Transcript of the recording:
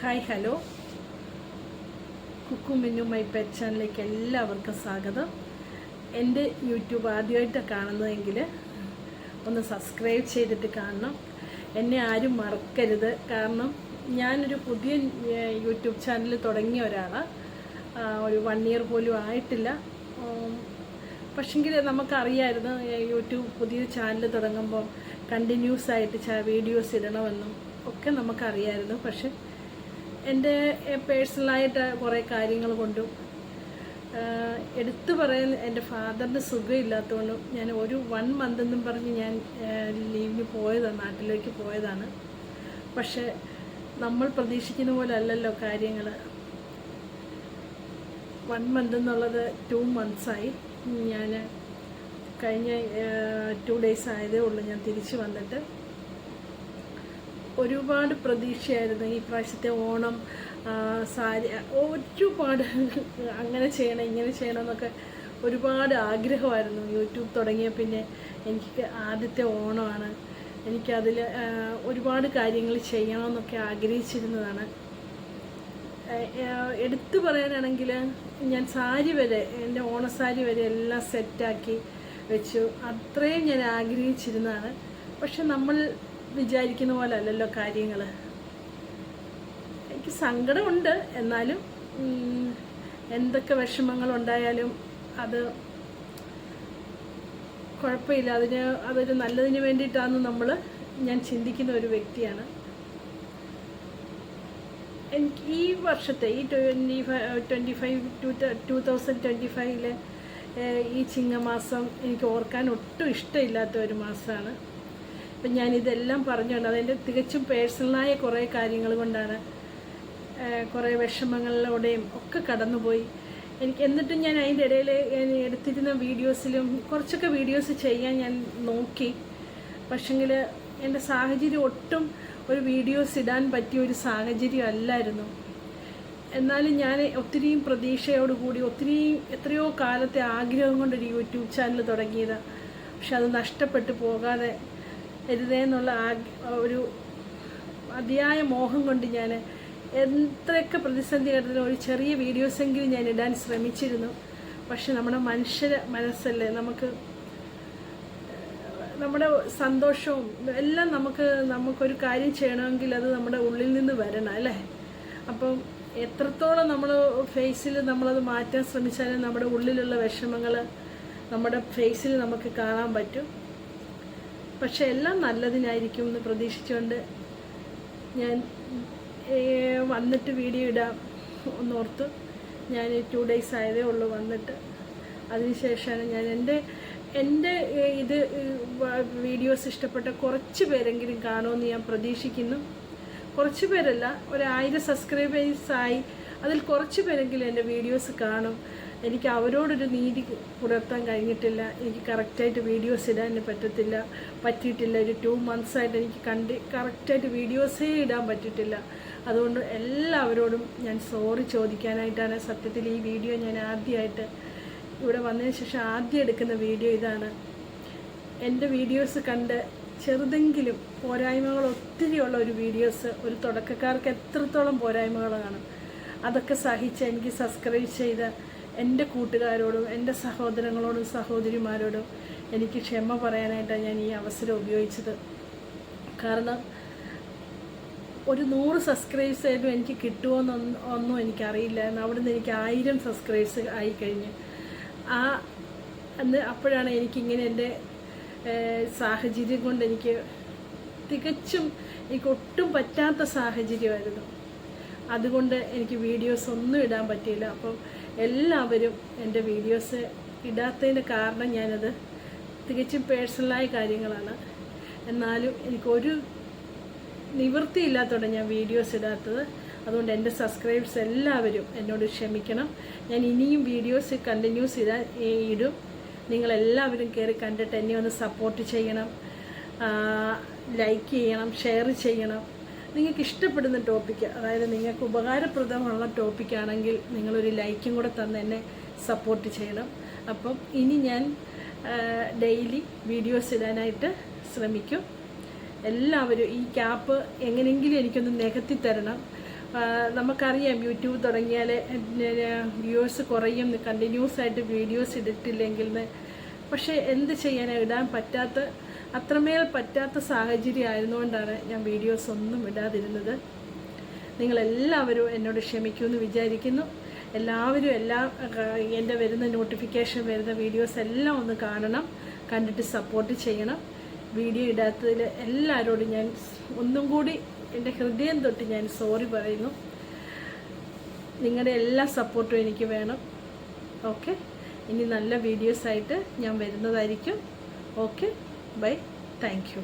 Hi hello. Kukku Minnu my pet ചാനലിലേക്ക് എല്ലാവർക്കും സ്വാഗതം. എന്റെ യൂട്യൂബ് ആദ്യമായിട്ട് കാണുന്നതെങ്കിൽ ഒന്ന് സബ്സ്ക്രൈബ് ചെയ്തിട്ട് കാണണം. എന്നെ ആരും മറക്കരുത്. കാരണം ഞാനൊരു പുതിയ യൂട്യൂബ് ചാനൽ തുടങ്ങിയ ഒരാളാണ് ഒരു വൺ ഇയർ പോലും ആയിട്ടില്ല. പക്ഷെങ്കിൽ നമുക്കറിയായിരുന്നു യൂട്യൂബ് പുതിയ ചാനൽ തുടങ്ങുമ്പോൾ കണ്ടിന്യൂസ് ആയിട്ട് വീഡിയോസ് ഇടണമെന്നും ഒക്കെ നമുക്കറിയായിരുന്നു. പക്ഷെ എന്റെ പേഴ്സണലായിട്ട് കുറേ കാര്യങ്ങൾ കൊണ്ടും എടുത്തു പറയാൻ എന്റെ ഫാദറിന് സുഖമില്ലാത്തതുകൊണ്ടും ഞാൻ ഒരു വൺ മന്ത് എന്നും പറഞ്ഞ് ഞാൻ ലീവിന് പോയതാണ് നാട്ടിലേക്ക് പോയതാണ്. പക്ഷേ നമ്മൾ പ്രതീക്ഷിക്കുന്ന പോലെ അല്ലല്ലോ കാര്യങ്ങൾ വൺ മന്ത് എന്നുള്ളത് ടു മന്ത്സായി ഞാൻ കഴിഞ്ഞ ടു ഡേയ്സ് ആയതേ ഉള്ളൂ ഞാൻ തിരിച്ചു വന്നിട്ട്. ഒരുപാട് പ്രതീക്ഷയായിരുന്നു ഈ പ്രാവശ്യത്തെ ഓണം സാരി ഒരുപാട് അങ്ങനെ ചെയ്യണം ഇങ്ങനെ ചെയ്യണം എന്നൊക്കെ ഒരുപാട് ആഗ്രഹമായിരുന്നു. യൂട്യൂബ് തുടങ്ങിയ പിന്നെ എനിക്ക് ആദ്യത്തെ ഓണമാണ്. എനിക്കതിൽ ഒരുപാട് കാര്യങ്ങൾ ചെയ്യണമെന്നൊക്കെ ആഗ്രഹിച്ചിരുന്നതാണ്. എടുത്തു പറയാനാണെങ്കിൽ ഞാൻ സാരി വരെ എന്റെ ഓണസാരി വരെ എല്ലാം സെറ്റാക്കി വെച്ചു. അത്രയും ഞാൻ ആഗ്രഹിച്ചിരുന്നതാണ്. പക്ഷെ നമ്മൾ വിചാരിക്കുന്ന പോലെ അല്ലല്ലോ കാര്യങ്ങൾ എനിക്ക് സങ്കടമുണ്ട്. എന്നാലും എന്തൊക്കെ വിഷമങ്ങൾ ഉണ്ടായാലും അത് കുഴപ്പമില്ല. അതിന് അതൊരു നല്ലതിന് വേണ്ടിയിട്ടാണ് നമ്മൾ ഞാൻ ചിന്തിക്കുന്ന ഒരു വ്യക്തിയാണ്. എനിക്ക് ഈ വർഷത്തെ ഈ twenty five twenty five two two thousand twenty ഫൈവിലെ ഈ ചിങ്ങമാസം എനിക്ക് ഓർക്കാൻ ഒട്ടും ഇഷ്ടമില്ലാത്ത ഒരു മാസമാണ് അപ്പം ഞാൻ ഇതെല്ലാം പറഞ്ഞുകൊണ്ട് അതെന്റെ തികച്ചും പേഴ്സണലായ കുറേ കാര്യങ്ങൾ കൊണ്ടാണ് കുറേ വിഷമങ്ങളിലൂടെയും ഒക്കെ കടന്നുപോയി. എനിക്ക് എന്നിട്ടും ഞാൻ അതിന്റെ ഇടയിൽ എടുത്തിരുന്ന വീഡിയോസിലും കുറച്ചൊക്കെ വീഡിയോസ് ചെയ്യാൻ ഞാൻ നോക്കി. പക്ഷെങ്കിൽ എന്റെ സാഹചര്യം ഒട്ടും ഒരു വീഡിയോസ് ഇടാൻ പറ്റിയ ഒരു സാഹചര്യം അല്ലായിരുന്നു. എന്നാലും ഞാൻ ഒത്തിരിയും പ്രതീക്ഷയോടുകൂടി ഒത്തിരിയും എത്രയോ കാലത്തെ ആഗ്രഹം കൊണ്ടൊരു യൂട്യൂബ് ചാനൽ തുടങ്ങിയത്. പക്ഷെ അത് നഷ്ടപ്പെട്ടു പോകാതെ എരുതേന്നുള്ള ആ ഒരു അതിയായ മോഹം കൊണ്ട് ഞാൻ എത്രയൊക്കെ പ്രതിസന്ധി കണ്ടതിന് ഒരു ചെറിയ വീഡിയോസെങ്കിലും ഞാൻ ഇടാൻ ശ്രമിച്ചിരുന്നു. പക്ഷെ നമ്മുടെ മനുഷ്യരെ മനസ്സല്ലേ നമുക്ക് നമ്മുടെ സന്തോഷവും എല്ലാം നമുക്ക് നമുക്കൊരു കാര്യം ചെയ്യണമെങ്കിൽ അത് നമ്മുടെ ഉള്ളിൽ നിന്ന് വരണം അല്ലേ? അപ്പം എത്രത്തോളം നമ്മൾ ഫേസിൽ നമ്മളത് മാറ്റാൻ ശ്രമിച്ചാലും നമ്മുടെ ഉള്ളിലുള്ള വിഷമങ്ങൾ നമ്മുടെ ഫേസിൽ നമുക്ക് കാണാൻ പറ്റും. പക്ഷെ എല്ലാം നല്ലതിനായിരിക്കും എന്ന് പ്രതീക്ഷിച്ചുകൊണ്ട് ഞാൻ വന്നിട്ട് വീഡിയോ ഇടാം ഒന്നോർത്ത് ഞാൻ ടു ഡേയ്സ് ആയതേ ഉള്ളൂ വന്നിട്ട്. അതിനുശേഷമാണ് ഞാൻ എന്റെ എന്റെ ഇത് വീഡിയോസ് ഇഷ്ടപ്പെട്ട കുറച്ച് പേരെങ്കിലും കാണുമെന്ന് ഞാൻ പ്രതീക്ഷിക്കുന്നു. കുറച്ച് പേരല്ല ഒരായിരം സബ്സ്ക്രൈബേഴ്സായി അതിൽ കുറച്ച് പേരെങ്കിലും എന്റെ വീഡിയോസ് കാണും. എനിക്ക് അവരോടൊരു നീതി പുലർത്താൻ കഴിഞ്ഞിട്ടില്ല. എനിക്ക് കറക്റ്റായിട്ട് വീഡിയോസ് ഇടാൻ പറ്റത്തില്ല. പറ്റിയിട്ടില്ല. ഒരു ടു മന്ത്സായിട്ട് എനിക്ക് കണ്ട് കറക്റ്റായിട്ട് വീഡിയോസേ ഇടാൻ പറ്റിയിട്ടില്ല. അതുകൊണ്ട് എല്ലാവരോടും ഞാൻ സോറി ചോദിക്കാനായിട്ടാണ് സത്യത്തിൽ ഈ വീഡിയോ ഞാൻ ആദ്യമായിട്ട് ഇവിടെ വന്നതിന് ശേഷം ആദ്യം എടുക്കുന്ന വീഡിയോ ഇതാണ്. എന്റെ വീഡിയോസ് കണ്ട് ചെറുതെങ്കിലും പോരായ്മകൾ ഒത്തിരിയുള്ള ഒരു വീഡിയോസ് ഒരു തുടക്കക്കാർക്ക് എത്രത്തോളം പോരായ്മകളാണ്. അതൊക്കെ സഹിച്ച് എനിക്ക് സബ്സ്ക്രൈബ് ചെയ്ത എന്റെ കൂട്ടുകാരോടും എന്റെ സഹോദരങ്ങളോടും സഹോദരിമാരോടും എനിക്ക് ക്ഷമ പറയാനായിട്ടാണ് ഞാൻ ഈ അവസരം ഉപയോഗിച്ചത്. കാരണം ഒരു നൂറ് സബ്സ്ക്രൈബ്സ് ആയിട്ടും എനിക്ക് കിട്ടുമോന്നൊന്നും ഒന്നും എനിക്കറിയില്ലായിരുന്നു അവിടുന്ന് എനിക്ക് ആയിരം സബ്സ്ക്രൈബ്സ് ആയിക്കഴിഞ്ഞു. ആ അന്ന് അപ്പോഴാണ് എനിക്കിങ്ങനെ എന്റെ സാഹചര്യം കൊണ്ട് എനിക്ക് തികച്ചും എനിക്ക് ഒട്ടും പറ്റാത്ത സാഹചര്യമായിരുന്നു. അതുകൊണ്ട് എനിക്ക് വീഡിയോസ് ഒന്നും ഇടാൻ പറ്റിയില്ല. അപ്പം എല്ലാവരും എന്റെ വീഡിയോസ് ഇടാത്തതിന്റെ കാരണം ഞാനത് തികച്ചും പേഴ്സണലായ കാര്യങ്ങളാണ്. എന്നാലും എനിക്കൊരു നിവൃത്തിയില്ലാത്തതുകൊണ്ട് ഞാൻ വീഡിയോസ് ഇടാത്തത്. അതുകൊണ്ട് എന്റെ സബ്സ്ക്രൈബേഴ്സ് എല്ലാവരും എന്നോട് ക്ഷമിക്കണം. ഞാൻ ഇനിയും വീഡിയോസ് കണ്ടിന്യൂസ് ഇടാൻ ഇടും. നിങ്ങളെല്ലാവരും കയറി കണ്ടിട്ട് എന്നെ ഒന്ന് സപ്പോർട്ട് ചെയ്യണം. ലൈക്ക് ചെയ്യണം ഷെയർ ചെയ്യണം. നിങ്ങൾക്ക് ഇഷ്ടപ്പെടുന്ന ടോപ്പിക്ക് അതായത് നിങ്ങൾക്ക് ഉപകാരപ്രദമുള്ള ടോപ്പിക്കാണെങ്കിൽ നിങ്ങളൊരു ലൈക്കും കൂടെ തന്ന് എന്നെ സപ്പോർട്ട് ചെയ്യണം. അപ്പം ഇനി ഞാൻ ഡെയിലി വീഡിയോസ് ഇടാനായിട്ട് ശ്രമിക്കും. എല്ലാവരും ഈ ക്യാപ്പ് എങ്ങനെയെങ്കിലും എനിക്കൊന്ന് നികത്തി തരണം. നമുക്കറിയാം യൂട്യൂബ് തുടങ്ങിയാൽ വ്യൂവേഴ്സ് കുറയും കണ്ടിന്യൂസ് ആയിട്ട് വീഡിയോസ് ഇട്ടിട്ടില്ലെങ്കിൽ പക്ഷേ എന്ത് ചെയ്യാനാണ് ഇടാൻ പറ്റാത്ത അത്രമേൽ പറ്റാത്ത സാഹചര്യം ആയിരുന്നുകൊണ്ടാണ് ഞാൻ വീഡിയോസ് ഒന്നും ഇടാതിരുന്നത്. നിങ്ങളെല്ലാവരും എന്നോട് ക്ഷമിക്കുമെന്ന് വിചാരിക്കുന്നു. എല്ലാവരും എല്ലാ എന്റെ വരുന്ന നോട്ടിഫിക്കേഷൻ വരുന്ന വീഡിയോസ് എല്ലാം ഒന്ന് കാണണം. കണ്ടിട്ട് സപ്പോർട്ട് ചെയ്യണം. വീഡിയോ ഇടാത്തതിൽ എല്ലാവരോടും ഞാൻ ഒന്നും കൂടി എന്റെ ഹൃദയം തൊട്ട് ഞാൻ സോറി പറയുന്നു. നിങ്ങളുടെ എല്ലാ സപ്പോർട്ടും എനിക്ക് വേണം. ഓക്കെ ഇനി നല്ല വീഡിയോസായിട്ട് ഞാൻ വരുന്നതായിരിക്കും. Okay bye thank you